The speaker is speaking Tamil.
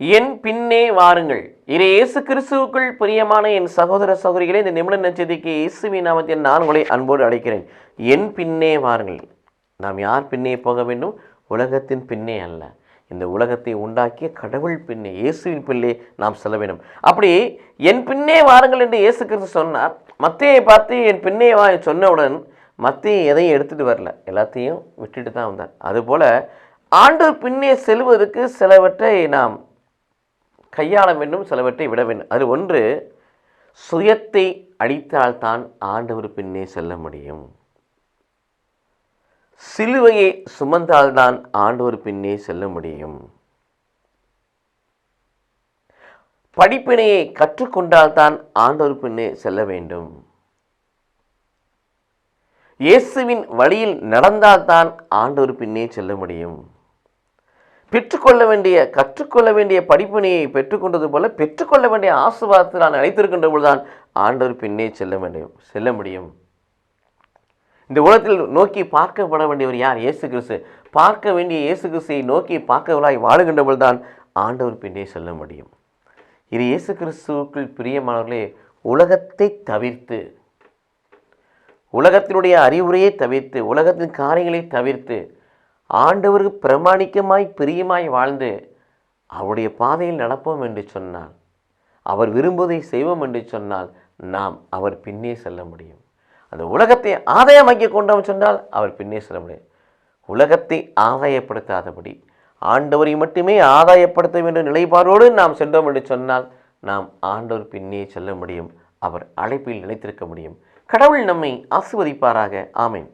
என் பின்னே வாருங்கள். இரு இயேசு கிறிஸ்துவுக்குள் பிரியமான என் சகோதர சகோதரிகளே இந்த நிமிட நச்சதிக்கு இயேசுவி நாமத்தில் நான் உங்களை அன்போடு அழைக்கிறேன். என் பின்னே வாருங்கள். நாம் யார் பின்னே போக வேண்டும்? உலகத்தின் பின்னே அல்ல. இந்த உலகத்தை உண்டாக்கிய கடவுள் பின்னே இயேசுவின் பின்னே நாம் செல்ல வேண்டும். அப்படி என் பின்னே வாருங்கள் என்று இயேசு கிறிஸ்து சொன்னார். மத்தையை பார்த்து என் பின்னே வா சொன்னவுடன் மத்திய எதையும் எடுத்துகிட்டு வரல. எல்லாத்தையும் விட்டுட்டு தான் வந்தார். அதுபோல் ஆண்டு பின்னே செல்வதற்கு சிலவற்றை நாம் கையாள வேண்டும் சிலவற்றை விட வேண்டும் அது ஒன்று சுயத்தை அழித்தால்தான் ஆண்டவர் பின்னே செல்ல முடியும். சிலுவையை சுமந்தால்தான் ஆண்டவர் பின்னே செல்ல முடியும். படிப்பினையை கற்றுக்கொண்டால்தான் ஆண்டவர் பின்னே செல்ல வேண்டும். இயேசுவின் வழியில் நடந்தால்தான் ஆண்டவர் பின்னே செல்ல முடியும். பெற்றுக்கொள்ள வேண்டிய கற்றுக்கொள்ள வேண்டிய படிப்பினையை பெற்றுக்கொண்டது போல பெற்றுக்கொள்ள வேண்டிய ஆசீர்வாதத்தை நான் அழைத்திருக்கின்ற பொழுதுதான் ஆண்டவர் பின்னே செல்ல முடியும் செல்ல முடியும். இந்த உலகத்தில் நோக்கி பார்க்கப்பட வேண்டியவர் யார்? இயேசு கிறிஸ்து. பார்க்க வேண்டிய இயேசு கிறிஸ்துவை நோக்கி பார்க்கவளாய் வாழுகின்ற பொழுதுதான் ஆண்டவர் பின்னே செல்ல முடியும். இது இயேசு கிறிஸ்துவுக்குள் பிரியமானவர்களே உலகத்தை தவிர்த்து உலகத்தினுடைய அறிவுரையை தவிர்த்து உலகத்தின் காரியங்களை தவிர்த்து ஆண்டவருக்கு பிரமாணிக்கமாய் பிரியமாய் வாழ்ந்து அவருடைய பாதையில் நடப்போம் என்று சொன்னால் அவர் விரும்புவதை செய்வோம் என்று சொன்னால் நாம் அவர் பின்னே செல்ல முடியும். அந்த உலகத்தை ஆதாயமாக்கி கொண்டோம் சொன்னால் அவர் பின்னே செல்ல முடியும். உலகத்தை ஆதாயப்படுத்தாதபடி ஆண்டவரை மட்டுமே ஆதாயப்படுத்த வேண்டிய நிலைப்பாடோடு நாம் சென்றோம் என்று சொன்னால் நாம் ஆண்டவர் பின்னே செல்ல முடியும். அவர் அழைப்பில் நிலைத்திருக்க முடியும். கடவுள் நம்மை ஆசிர்வதிப்பாராக. ஆமேன்.